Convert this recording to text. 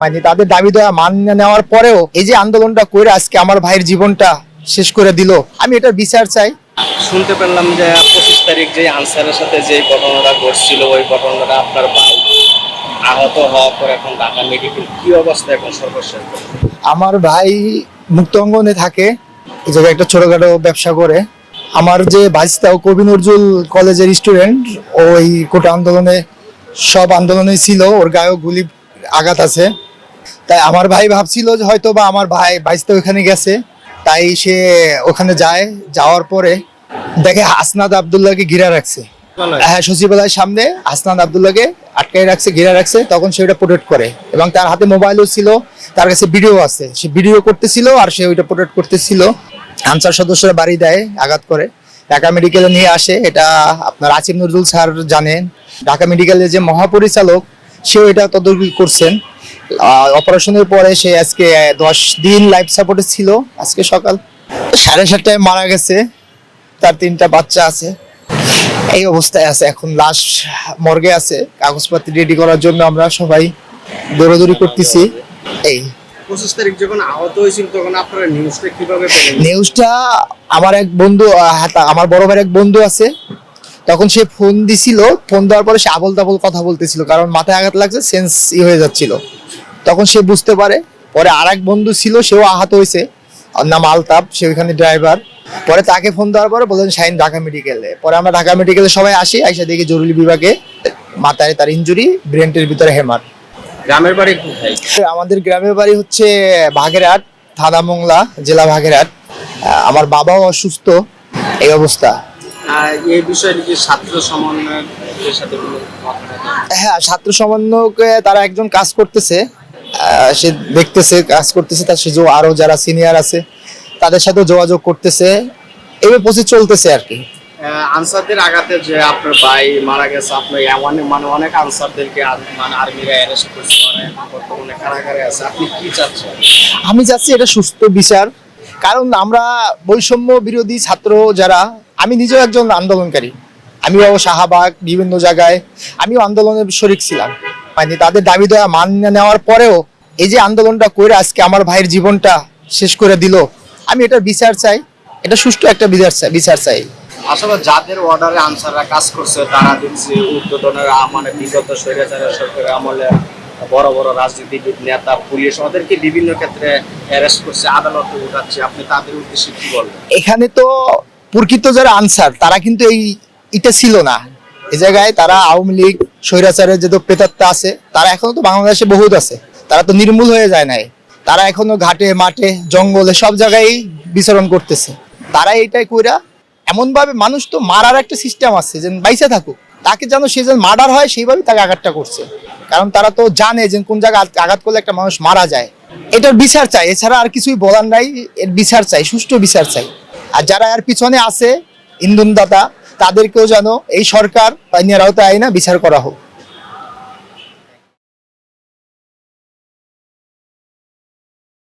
মানে তাদের দাবি দেওয়া মান নেওয়ার পরেও এই যে আন্দোলনটা করে আজকে আমার ভাইয়ের জীবনটা শেষ করে দিল আমি এটার বিচার চাই। শুনতে পেলাম যে পঁচিশ তারিখ যে আনসারের সাথে যে ঘটনাটা ঘটছিল ওই ঘটনাটা আপনার ভাই আহত হওয়ার পর এখন ঢাকা মেডিকেল কি অবস্থা এখন সর্বশেষ? আমার ভাই মুক্ত অঙ্গনে থাকে এই জায়গায় একটা ছোটখাটো ব্যবসা করে। আমার যে ভাইস্তা কবি নজরুল কলেজের স্টুডেন্ট ওই কোটা আন্দোলনে সব আন্দোলনে ছিল ওর গায়েও গুলি আঘাত আছে। তাই আমার ভাই ভাবছিল যে হয়তো বা আমার ভাই ভাইস্তা ওখানে গেছে তাই সে ওখানে যায় যাওয়ার পরে দেখে হাসনাদ আবদুল্লাহকে ঘিরা রাখছে। হ্যাঁ সচিবালয়ের সামনে হাসনান আবদুল্লাহকে আটকাই রাখছে ঘিরে রাখছে তখন সে ওটা প্রোটেক্ট করে। এবং তার হাতে মোবাইলও ছিল তার কাছে ভিডিও আছে। সে ভিডিও করতেছিল আর সে ওইটা প্রোটেক্ট করতেছিল। আনসার সদস্যরা বাড়ি দেয় আঘাত করে। ঢাকা মেডিকেলে নিয়ে আসে এটা আপনার আসিফ নজরুল স্যার জানেন। ঢাকা মেডিকেলের যে মহাপরিচালক সেও এটা তদন্ত করছেন। অপারেশনের পরে সে আজকে দশ দিন লাইফ সাপোর্টে ছিল আজকে সকাল। সাড়ে সাতটায় মারা গেছে তার তিনটা বাচ্চা আছে। এই অবস্থায় আছে এখন লাশ মর্গে আছে কাগজপত্র রেডি করার জন্য আমরা সবাই দৌড়াদৌড়ি করতেছি। এই। পঁচিশ তারিখ যখন আহত হয়েছিল তখন আপনারা নিউজটা কীভাবে নিউজটা আমার এক বন্ধু হ্যাঁ, আমার বড় ভাইয়ের এক বন্ধু আছে। তখন সে ফোন দিছিল ফোন দেওয়ার পরে সে আবল তাবল কথা বলতেছিল কারণ মাথায় আঘাত লাগছে সেন্স ই হয়ে যাচ্ছিল। তখন সে বুঝতে পারে। পরে আর এক বন্ধু ছিল সেও আহত হয়েছে। নাম আলতাপ সে ওইখানে ড্রাইভার পরে তাকে ফোন দেওয়ার পরে বললেন শাহিন ঢাকা মেডিকেলে পরে আমরা ঢাকা মেডিকেলে সবাই আসি আইসা দেখি জরুরি বিভাগে মাথায় তার ইঞ্জুরি ব্রেনটের ভিতরে হেমার গ্রামের বাড়ি আমাদের গ্রামের বাড়ি হচ্ছে বাগেরহাট থানা মোংলা জেলা বাগেরহাট। আহ, আমার বাবাও অসুস্থ এই অবস্থা। এই বিষয়ে ছাত্র সমন্বয়ের সাথে কোনো কথা বলেন? হ্যাঁ ছাত্র সমন্বয়কে তারা একজন কাজ করতেছে। সে দেখতেছে কাজ করতেছে তার সে আরও যারা সিনিয়র আছে তাদের সাথে যোগাযোগ করতেছে। এভাবে প্রসেস চলতেছে আর কি। আনসারদের আঘাতে যে আপনার ভাই মারা গেছে আপনার এমন মানে অনেক আনসারদেরকে মানে আর্মিরা অ্যারেস্ট করছে বর্তমানে কারাগারে আছে। আপনি কি চাচ্ছেন? আমি চাচ্ছি এটা সুস্থ বিচার কারণ আমরা বৈষম্য বিরোধী ছাত্র যারা আমি নিজেও একজন আন্দোলনকারী। আমিও শাহবাগ বিভিন্ন জায়গায় আমিও আন্দোলনের শরিক ছিলাম। মানে তাদের দাবি দেওয়া মান নেওয়ার পরেও এই যে আন্দোলনটা করে আজকে আমার ভাইয়ের জীবনটা শেষ করে দিল আমি এটা বিচার চাই। এটা সুষ্ঠু একটা বিচার চাই বিচার চাই। আসলে যাদের অর্ডারে আনসাররা কাজ করছে তারা দেখছি উদ্বোধনের মানে বিগত স্বৈরাচারের সরকারের আমলে বড় বড় রাজনীতিবিদ নেতা পুলিশ ওদেরকে বিভিন্ন ক্ষেত্রে অ্যারেস্ট করছে আদালতে উঠাচ্ছে। আপনি তাদের উদ্দেশ্যে কি বলবেন? এখানে তো প্রকৃত যারা আনসার তারা কিন্তু এই এটা ছিল না। এই জায়গায় তারা আওয়ামী লীগ, স্বৈরাচারের যে প্রেতাত্মা আছে, তারা এখনও তো বাংলাদেশে বহুত আছে। তারা তো নির্মূল হয়ে যায় নাই। তারা এখনও ঘাটে, মাঠে, জঙ্গলে সব জায়গায় বিচরণ করতেছে। তারা এইটাই কইরা এমন ভাবে মানুষ তো মারার একটা সিস্টেম আছে, যে বাইসে থাকুক। তাকে যেন সে যেন মার্ডার হয় সেইভাবে তাকে আঘাতটা করছে। কারণ তারা তো জানে যে কোন জায়গায় আঘাত- আঘাত করলে একটা মানুষ মারা যায়। এটার বিচার চাই। এছাড়া আর কিছুই বলার নাই। এর বিচার চাই, সুষ্ঠু বিচার চাই। আর যারা এর পিছনে আছে ইন্ধনদাতা তাদেরকেও যেন এই সরকার বা আওতায় আইনা বিচার করা হোক।